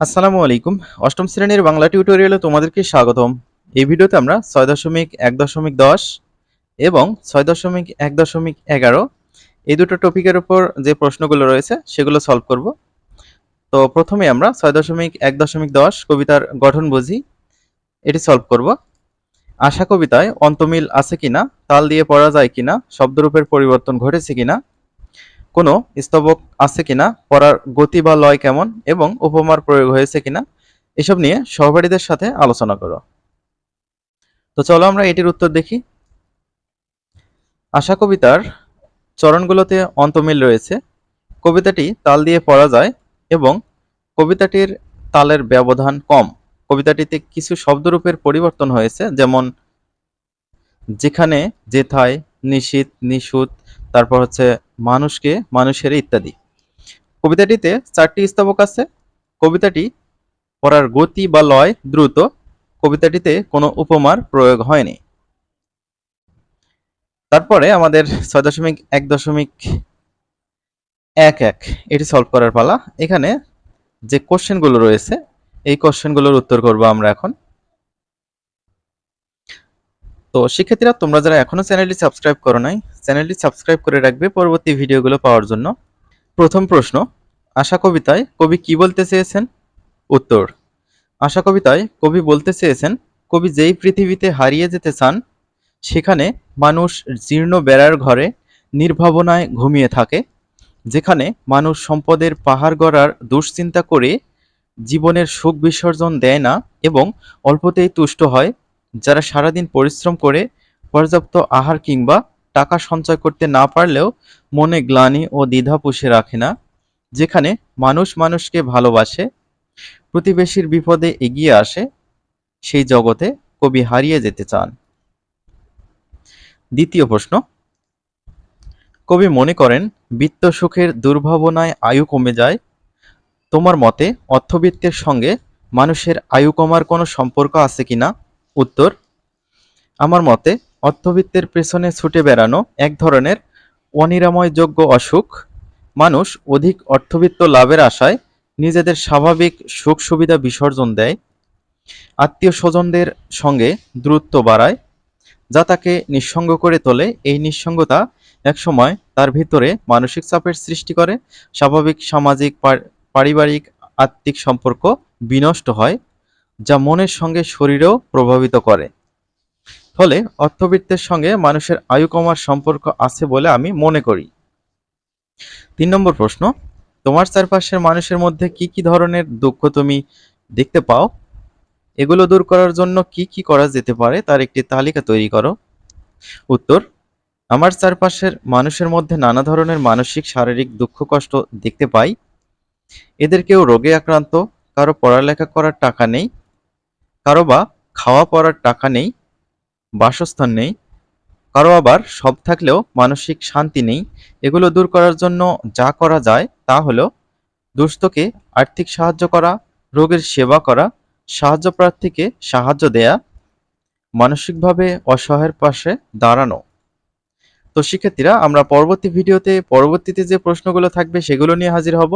আসসালামু আলাইকুম। অষ্টম শ্রেণির বাংলা টিউটোরিয়ালে তোমাদেরকে স্বাগতম। এই ভিডিওতে আমরা ছয় দশমিক এক দশমিক দশ এবং ছয় দশমিক এক দশমিক এগারো এই দুটো টপিকের উপর যে প্রশ্নগুলো রয়েছে সেগুলো সলভ করব। তো প্রথমে আমরা ছয় দশমিক এক দশমিক দশ কবিতার গঠন বুঝি। এটি সলভ করব। আশা কবিতায় অন্তমিল আছে কিনা, তাল দিয়ে পড়া যায় কিনা, শব্দরূপের পরিবর্তন ঘটেছে কিনা কোনো স্তবক আছে কিনা, পড়ার গতি বা লয় কেমন এবং উপমার প্রয়োগ হয়েছে কিনা, এসব নিয়ে সহপাঠীদের সাথে আলোচনা করো। তো চলো আমরা এটির উত্তর দেখি। আশা কবিতার চরণগুলোতে অন্তমিল রয়েছে। কবিতাটি তাল দিয়ে পড়া যায় এবং কবিতাটির তালের ব্যবধান কম। কবিতাটিতে কিছু শব্দরূপের পরিবর্তন হয়েছে, যেমন, যেখানে, যেথায় নিশীত নিশুত তারপর হচ্ছে মানুষকে, মানুষের ইত্যাদি। কবিতাটিতে চারটি স্তবক আছে। কবিতাটি পড়ার গতি বা লয় দ্রুত। কবিতাটিতে কোনো উপমার প্রয়োগ হয়নি। তারপরে আমাদের ছয় দশমিক এক দশমিক এক এক এটি সলভ করার পালা। এখানে যে কোশ্চেনগুলো রয়েছে, এই কোশ্চেনগুলোর উত্তর করব আমরা এখন। তো শিক্ষার্থীরা তোমরা যারা এখনও চ্যানেলটি সাবস্ক্রাইব করো নাই, চ্যানেলটি সাবস্ক্রাইব করে রাখবে পরবর্তী ভিডিওগুলো পাওয়ার জন্য। প্রথম প্রশ্ন, আশা কবিতায় কবি কি বলতে চেয়েছেন? উত্তর, আশা কবিতায় কবি বলতে চেয়েছেন, কবি যেই পৃথিবীতে হারিয়ে যেতে চান, সেখানে মানুষ জীর্ণ বেড়ার ঘরে নির্ভাবনায় ঘুমিয়ে থাকে, যেখানে মানুষ সম্পদের পাহাড় গড়ার দুশ্চিন্তা করে জীবনের সুখ বিসর্জন দেয় না এবং অল্পতেই তুষ্ট হয় যারা সারাদিন পরিশ্রম করে পর্যাপ্ত আহার কিংবা টাকা সঞ্চয় করতে না পারলেও মনে গ্লানি ও দ্বিধা পুষে রাখে না, যেখানে মানুষ মানুষকে ভালোবাসে, প্রতিবেশীর বিপদে এগিয়ে আসে, সেই জগতে কবি হারিয়ে যেতে চান। দ্বিতীয় প্রশ্ন, কবি মনে করেন, বিত্ত সুখের দুর্ভাবনায় আয়ু কমে যায়। তোমার মতে অর্থবিত্তের সঙ্গে মানুষের আয়ু কমার কোনো সম্পর্ক আছে কিনা? উত্তর, আমার মতে অর্থবিত্তের পেছনে ছুটে বেড়ানো এক ধরনের অনিরাময়যোগ্য অসুখ। মানুষ অধিক অর্থবিত্ত লাভের আশায় নিজেদের স্বাভাবিক সুখ সুবিধা বিসর্জন দেয়। আত্মীয় স্বজনদের সঙ্গে দূরত্ব বাড়ায়, যা তাকে নিঃসঙ্গ করে তোলে। এই নিঃসঙ্গতা একসময় তার ভিতরে মানসিক চাপের সৃষ্টি করে। স্বাভাবিক সামাজিক পারিবারিক, আত্মিক সম্পর্ক বিনষ্ট হয়। যা মনের সঙ্গে শরীরেও প্রভাবিত করে। ফলে অর্থবৃত্তের সঙ্গে মানুষের আয়ু কমার সম্পর্ক আছে বলে আমি মনে করি। তিন নম্বর প্রশ্ন, তোমার চারপাশের মানুষের মধ্যে কি কি ধরনের দুঃখ তুমি দেখতে পাও? এগুলো দূর করার জন্য কি কি করা যেতে পারে তার একটি তালিকা তৈরি করো। উত্তর, আমার চারপাশের মানুষের মধ্যে নানা ধরনের মানসিক, শারীরিক দুঃখ, কষ্ট দেখতে পাই। এদের কেউ রোগে আক্রান্ত, কারও পড়ালেখা করার টাকা নেই কারও বা খাওয়া পড়ার টাকা নেই, বাসস্থান নেই, কারও আবার সব থাকলেও মানসিক শান্তি নেই, এগুলো দূর করার জন্য যা করা যায় তা হলো দুস্থকে আর্থিক সাহায্য করা, রোগের সেবা করা, সাহায্য প্রার্থীকে সাহায্য দেয়া, মানসিকভাবে অসহায়ের পাশে দাঁড়ানো। তো শিক্ষার্থীরা, আমরা পরবর্তী ভিডিওতে, পরবর্তীতে যে প্রশ্নগুলো থাকবে সেগুলো নিয়ে হাজির হব।